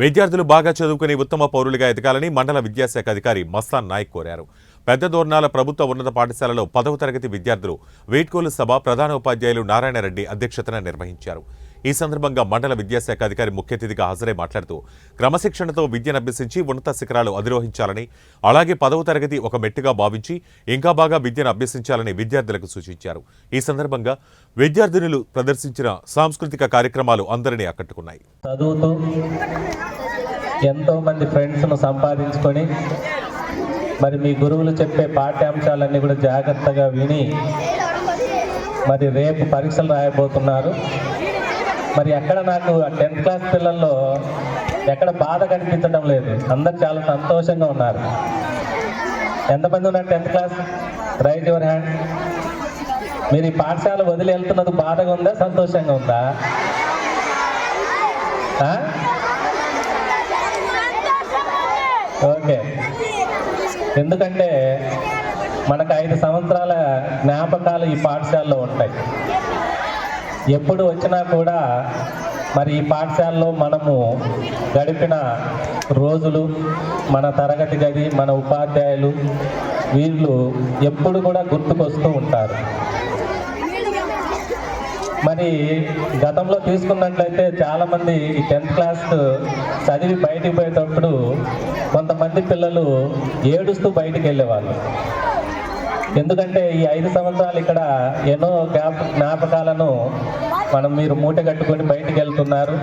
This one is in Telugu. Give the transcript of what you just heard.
విద్యార్థులు బాగా చదువుకుని ఉత్తమ పౌరులుగా ఎదగాలని మండల విద్యాశాఖ అధికారి మస్తాన్ నాయక్ కోరారు. పెద్ద దోర్నాల ప్రభుత్వ ఉన్నత పాఠశాలలో పదవ తరగతి విద్యార్థులు వీడ్కోలు సభ ప్రధాన ఉపాధ్యాయులు నారాయణరెడ్డి అధ్యక్షతన నిర్వహించారు. ఈ సందర్భంగా మండల విద్యాశాఖ అధికారి ముఖ్య అతిథిగా హాజరై మాట్లాడుతూ క్రమశిక్షణతో విద్యనభ్యసించి ఉన్నత శిఖరాలు అధిరోహించాలని అలాగే పదవ తరగతి ఒక మెట్టుగా భావించి ఇంకా బాగా విద్యను అభ్యసించాలని విద్యార్థులకు సూచించారు. ఈ సందర్భంగా విద్యార్థినులు ప్రదర్శించిన సాంస్కృతిక కార్యక్రమాలు అందరినీ ఆకట్టుకున్నాయి. చదువుతూ ఎంతో మంది ఫ్రెండ్స్ను సంపాదించుకొని మరి మీ గురువులు చెప్పే పాఠ్యాంశాలన్నీ కూడా జాగ్రత్తగా విని మరి రేపు పరీక్షలు రాయబోతున్నారు. మరి ఎక్కడ నాకు టెన్త్ క్లాస్ పిల్లల్లో ఎక్కడ బాధ కనిపించడం లేదు. అందరు చాలా సంతోషంగా ఉన్నారు. ఎంతమంది ఉన్నారు tenth class? Right your hand. మీరు ఈ పాఠశాల వదిలి వెళ్తున్నది బాధగా ఉందా సంతోషంగా ఉందా? ఓకే. ఎందుకంటే మనకు ఐదు సంవత్సరాల జ్ఞాపకాలు ఈ పాఠశాలలో ఉంటాయి. ఎప్పుడు వచ్చినా కూడా మరి ఈ పాఠశాలలో మనము గడిపిన రోజులు మన తరగతి గది మన ఉపాధ్యాయులు వీళ్ళు ఎప్పుడు కూడా గుర్తుకొస్తూ ఉంటారు. మరి గతంలో తీసుకున్నట్లయితే చాలామంది ఈ టెన్త్ క్లాస్ చదివి బయటికి పోయేటప్పుడు కొంతమంది పిల్లలు ఏడుస్తూ బయటికి వెళ్ళేవాళ్ళు. ఎందుకంటే ఈ ఐదు సంవత్సరాలు ఇక్కడ ఎన్నో జ్ఞాపకాలను మనం మీరు మూట కట్టుకొని బయటికి వెళ్తున్నారు.